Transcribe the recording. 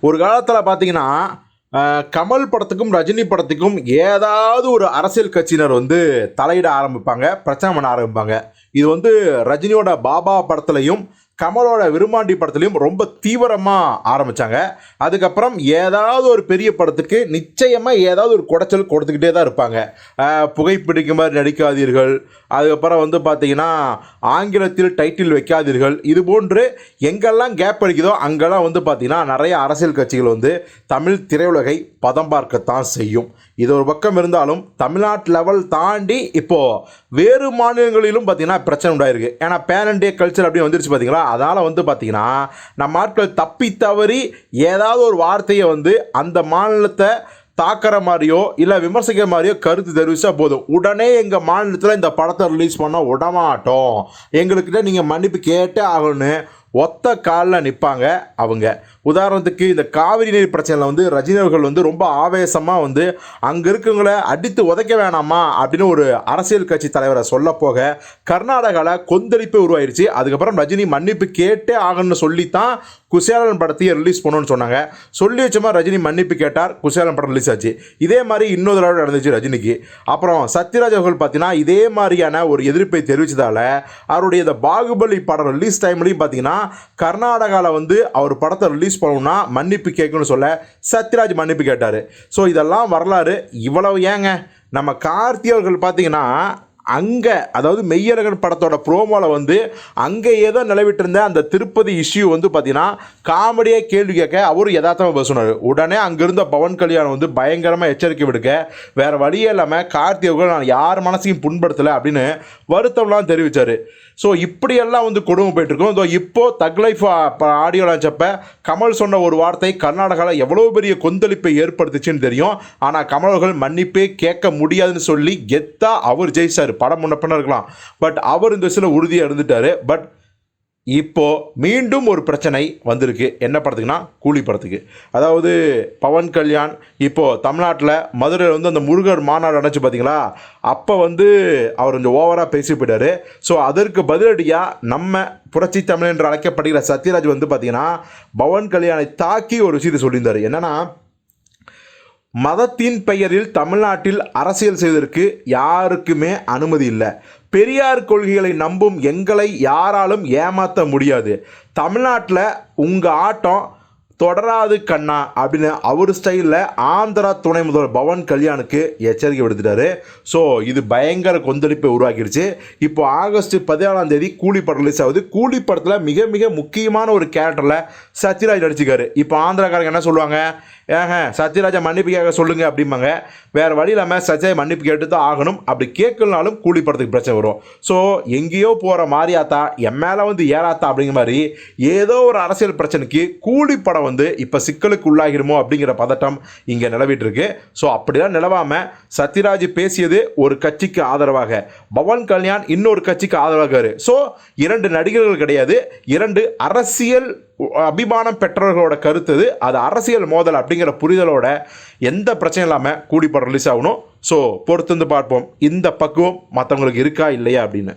ஒரு காலத்தில் பார்த்தீங்கன்னா கமல் படத்துக்கும் ரஜினி படத்துக்கும் ஏதாவது ஒரு அரசியல் கட்சியினர் வந்து தலையிட ஆரம்பிப்பாங்க பிரச்சனை பண்ண ஆரம்பிப்பாங்க. இது வந்து ரஜினியோட பாபா படத்துலையும் கமலோட விருமாண்டி படத்துலையும் ரொம்ப தீவிரமாக ஆரம்பித்தாங்க அதுக்கப்புறம் ஏதாவது ஒரு பெரிய படத்துக்கு நிச்சயமாக ஏதாவது ஒரு குடைச்சல் கொடுத்துக்கிட்டே தான் இருப்பாங்க. புகைப்பிடிக்கும் மாதிரி நடிக்காதீர்கள். அதுக்கப்புறம் வந்து பார்த்தீங்கன்னா ஆங்கிலத்தில் டைட்டில் வைக்காதீர்கள். இது போன்று எங்கெல்லாம் கேப் அடிக்குதோ அங்கெல்லாம் வந்து பார்த்தீங்கன்னா நிறைய அரசியல் கட்சிகள் வந்து தமிழ் திரையுலகை பதம் பார்க்கத்தான் செய்யும். இது ஒரு பக்கம் இருந்தாலும் தமிழ்நாட்டு லெவல் தாண்டி இப்போது வேறு மாநிலங்களிலும் பார்த்தீங்கன்னா பிரச்சனை உண்டாயிருக்கு. ஏன்னா பேன் கல்ச்சர் அப்படின்னு வந்துருச்சு பார்த்தீங்களா அதனால் வந்து பார்த்தீங்கன்னா நம்ம ஆட்கள் தப்பி தவறி ஏதாவது ஒரு வார்த்தையை வந்து அந்த மாநிலத்தை தாக்கிற மாதிரியோ இல்லை விமர்சிக்கிற மாதிரியோ கருத்து தெரிவிச்சா போதும். உடனே எங்கள் மாநிலத்தில் இந்த படத்தை ரிலீஸ் பண்ண விடமாட்டோம். எங்களுக்கிட்ட நீங்கள் மன்னிப்பு கேட்டே ஆகணும்னு ஒத்த காலில் நிற்பாங்க அவங்க. உதாரணத்துக்கு இந்த காவிரி நீர் பிரச்சனையில் வந்து ரஜினியர்கள் வந்து ரொம்ப ஆவேசமாக வந்து அங்கே இருக்கவங்கள அடித்து உதைக்க வேணாமா? அப்படின்னு ஒரு அரசியல் கட்சி தலைவரை சொல்ல போக கர்நாடகாவில் கொந்தளிப்பு உருவாயிருச்சு. அதுக்கப்புறம் ரஜினி மன்னிப்பு கேட்டே ஆகணும்னு சொல்லித்தான் குசியாலன் படத்தையே ரிலீஸ் பண்ணணும்னு சொன்னாங்க. சொல்லி வச்சமா ரஜினி மன்னிப்பு கேட்டார். குசியாலன் படம் ரிலீஸ் ஆச்சு. இதே மாதிரி இன்னொரு தடவை நடந்துச்சு ரஜினிக்கு. அப்புறம் சத்யராஜ் அவர்கள் பார்த்தீங்கன்னா இதே மாதிரியான ஒரு எதிர்ப்பை தெரிவித்ததால் அவருடைய இந்த பாகுபலி படம் ரிலீஸ் டைம்லையும் பார்த்தீங்கன்னா கர்நாடகாவில் வந்து அவர் படத்தை ரிலீஸ் பண்ணணும்னா மன்னிப்பு கேட்கணும்னு சொல்ல சத்யராஜ் மன்னிப்பு கேட்டார். ஸோ இதெல்லாம் வரலாறு இவ்வளவு ஏங்க? நம்ம கார்த்தி அவர்கள் பார்த்தீங்கன்னா அங்கே அதாவது மெய்யழகன் படத்தோட ப்ரோமோவில் வந்து அங்கே ஏதோ நிலவிட்டு இருந்த அந்த திருப்பதி இஷ்யூ வந்து பார்த்தீங்கன்னா காமெடியாக கேள்வி கேட்க அவரும் யதார்த்தமாக பேசினார் உடனே அங்கிருந்த பவன் கல்யாணம் வந்து பயங்கரமாக எச்சரிக்கை விடுக்க வேறு வழியே இல்லாமல் கார்த்தி அவர்கள் நான் யார் மனசையும் புண்படுத்தலை அப்படின்னு வருத்தம்லாம் தெரிவித்தார் ஸோ இப்படியெல்லாம் வந்து கொடுமை போயிட்டுருக்கோம் இதோ இப்போ தக்லைஃப் ஆடியோ லான்ச்சப்ப கமல் சொன்ன ஒரு வார்த்தை கர்நாடகாவில் எவ்வளோ பெரிய கொந்தளிப்பை ஏற்படுத்துச்சுன்னு தெரியும். ஆனால் கமல் அவர்கள் மன்னிப்பே கேட்க முடியாதுன்னு சொல்லி கெத்தா அவர் ஜெயிச்சார். படம் முன்ன இருக்கலாம். பட் அவர் இந்த விஷயத்தில் உறுதியாக இருந்துட்டார் பட் இப்போ மீண்டும் ஒரு பிரச்சனை வந்திருக்கு. என்ன படத்துக்குன்னா? கூலி படத்துக்கு. அதாவது பவன் கல்யாண் இப்போது தமிழ்நாட்டில் மதுரையில் வந்து அந்த முருகர் மாநாடு நடந்துச்சு பார்த்தீங்களா அப்போ வந்து அவர் கொஞ்சம் ஓவராக பேசி போயிட்டாரு. ஸோ அதற்கு பதிலடியாக நம்ம புரட்சி தமிழ் என்று அழைக்கப்படுகிற சத்யராஜ் வந்து பார்த்திங்கன்னா பவன் கல்யாணை தாக்கி ஒரு விஷயத்தை சொல்லியிருந்தார். என்னன்னா மதத்தின் பெயரில் தமிழ்நாட்டில் அரசியல் செய்வதற்கு யாருக்குமே அனுமதி இல்லை. பெரியார் கொள்கைகளை நம்பும் எங்களை யாராலும் ஏமாற்ற முடியாது. தமிழ்நாட்டில் உங்கள் ஆட்டம் தொடராது கண்ணா அப்படின்னு அவர் ஸ்டைலில் ஆந்திரா துணை முதல்வர் பவன் கல்யாணுக்கு எச்சரிக்கை விடுத்துட்டாரு. ஸோ இது பயங்கர கொந்தளிப்பை உருவாக்கிடுச்சு. இப்போ ஆகஸ்ட் பதினாலாம் தேதி கூலி படம் ரிலீஸ் ஆகுது. கூலி படத்தில் மிக மிக முக்கியமான ஒரு கேரக்டரில் சத்யராஜ் நடிச்சுக்காரு இப்போ ஆந்திராக்காரங்க என்ன சொல்லுவாங்க? ஏங்க சத்யராஜா மன்னிப்பு கேட்க சொல்லுங்க அப்படிம்பாங்க. வேறு வழி இல்லாமல் சத்யராஜ் மன்னிப்பு கேட்டு தான் ஆகணும். அப்படி கேட்கலனாலும் கூலி படத்துக்கு பிரச்சனை வரும். ஸோ எங்கேயோ போகிற மாரியாத்தா என் மேலே வந்து ஏறாத்தா அப்படிங்கிற மாதிரி ஏதோ ஒரு அரசியல் பிரச்சனைக்கு கூலி படம் வந்து இப்போ சிக்கலுக்கு உள்ளாகிடுமோ அப்படிங்கிற பதட்டம் இங்கே நிலவிட்டு இருக்கு ஸோ அப்படிலாம் நிலவாமல் சத்யராஜ் பேசியது ஒரு கட்சிக்கு ஆதரவாக. பவன் கல்யாண் இன்னொரு கட்சிக்கு ஆதரவாக. ஸோ இரண்டு நடிகர்கள் கிடையாது. இரண்டு அரசியல் அபிமானம் பெற்றவர்களோட கருத்து அது அரசியல் மோதல் அப்படிங்கிற புரிதலோட எந்த பிரச்சனையும் இல்லாமல் கூடி படம் ரிலீஸ் ஆகணும். ஸோ பொறுத்து வந்து பார்ப்போம். இந்த பக்குவம் மற்றவங்களுக்கு இருக்கா இல்லையா அப்படின்னு.